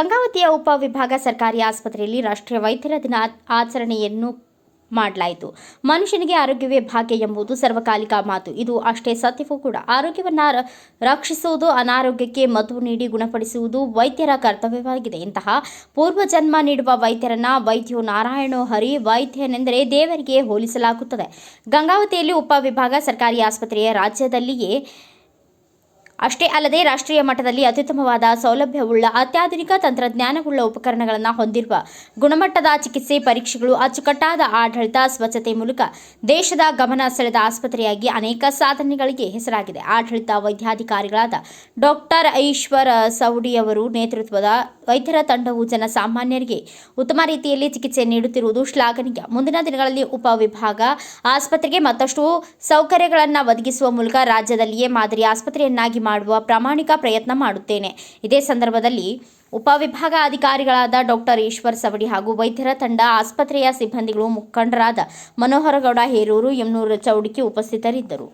ಗಂಗಾವತಿಯ ಉಪವಿಭಾಗ ಸರ್ಕಾರಿ ಆಸ್ಪತ್ರೆಯಲ್ಲಿ ರಾಷ್ಟ್ರೀಯ ವೈದ್ಯರ ದಿನ ಆಚರಣೆಯನ್ನು ಮಾಡಲಾಯಿತು. ಮನುಷ್ಯನಿಗೆ ಆರೋಗ್ಯವೇ ಭಾಗ್ಯ ಎಂಬುದು ಸರ್ವಕಾಲಿಕ ಮಾತು. ಇದು ಅಷ್ಟೇ ಸತ್ಯವೂ ಕೂಡ. ಆರೋಗ್ಯವನ್ನು ರಕ್ಷಿಸುವುದು, ಅನಾರೋಗ್ಯಕ್ಕೆ ಮದ್ದು ನೀಡಿ ಗುಣಪಡಿಸುವುದು ವೈದ್ಯರ ಕರ್ತವ್ಯವಾಗಿದೆ. ಇಂತಹ ಪೂರ್ವಜನ್ಮ ನೀಡುವ ವೈದ್ಯರನ್ನ ವೈದ್ಯೋ ನಾರಾಯಣೋ ಹರಿ ವೈದ್ಯನೆಂದರೆ ದೇವರಿಗೆ ಹೋಲಿಸಲಾಗುತ್ತದೆ. ಗಂಗಾವತಿಯಲ್ಲಿ ಉಪವಿಭಾಗ ಸರ್ಕಾರಿ ಆಸ್ಪತ್ರೆಯ ರಾಜ್ಯದಲ್ಲಿಯೇ ಅಷ್ಟೇ ಅಲ್ಲದೆ ರಾಷ್ಟ್ರೀಯ ಮಟ್ಟದಲ್ಲಿ ಅತ್ಯುತ್ತಮವಾದ ಸೌಲಭ್ಯವುಳ್ಳ ಅತ್ಯಾಧುನಿಕ ತಂತ್ರಜ್ಞಾನವುಳ್ಳ ಉಪಕರಣಗಳನ್ನು ಹೊಂದಿರುವ ಗುಣಮಟ್ಟದ ಚಿಕಿತ್ಸೆ ಪರೀಕ್ಷೆಗಳು ಅಚ್ಚುಕಟ್ಟಾದ ಆಡಳಿತ, ಸ್ವಚ್ಛತೆ ಮೂಲಕ ದೇಶದ ಗಮನ ಸೆಳೆದ ಆಸ್ಪತ್ರೆಯಾಗಿ ಅನೇಕ ಸಾಧನೆಗಳಿಗೆ ಹೆಸರಾಗಿದೆ. ಆಡಳಿತ ವೈದ್ಯಾಧಿಕಾರಿಗಳಾದ ಡಾಕ್ಟರ್ ಈಶ್ವರ್ ಸೌಡಿಯವರು ನೇತೃತ್ವದ ವೈದ್ಯರ ತಂಡವು ಜನಸಾಮಾನ್ಯರಿಗೆ ಉತ್ತಮ ರೀತಿಯಲ್ಲಿ ಚಿಕಿತ್ಸೆ ನೀಡುತ್ತಿರುವುದು ಶ್ಲಾಘನೀಯ. ಮುಂದಿನ ದಿನಗಳಲ್ಲಿ ಉಪವಿಭಾಗ ಆಸ್ಪತ್ರೆಗೆ ಮತ್ತಷ್ಟು ಸೌಕರ್ಯಗಳನ್ನು ಒದಗಿಸುವ ಮೂಲಕ ರಾಜ್ಯದಲ್ಲಿಯೇ ಮಾದರಿ ಆಸ್ಪತ್ರೆಯನ್ನಾಗಿ ಮಾಡುವ ಪ್ರಾಮಾಣಿಕ ಪ್ರಯತ್ನ ಮಾಡುತ್ತೇನೆ. ಇದೇ ಸಂದರ್ಭದಲ್ಲಿ ಉಪವಿಭಾಗ ಅಧಿಕಾರಿಗಳಾದ ಡಾಕ್ಟರ್ ಈಶ್ವರ್ ಸವಡಿ ಹಾಗೂ ವೈದ್ಯರ ತಂಡ, ಆಸ್ಪತ್ರೆಯ ಸಿಬ್ಬಂದಿಗಳು ಮುಖಂಡರಾದ ಮನೋಹರಗೌಡ ಹೇರೂರು ಯಮನೂರು ಚೌಡಿಕೆ ಉಪಸ್ಥಿತರಿದ್ದರು.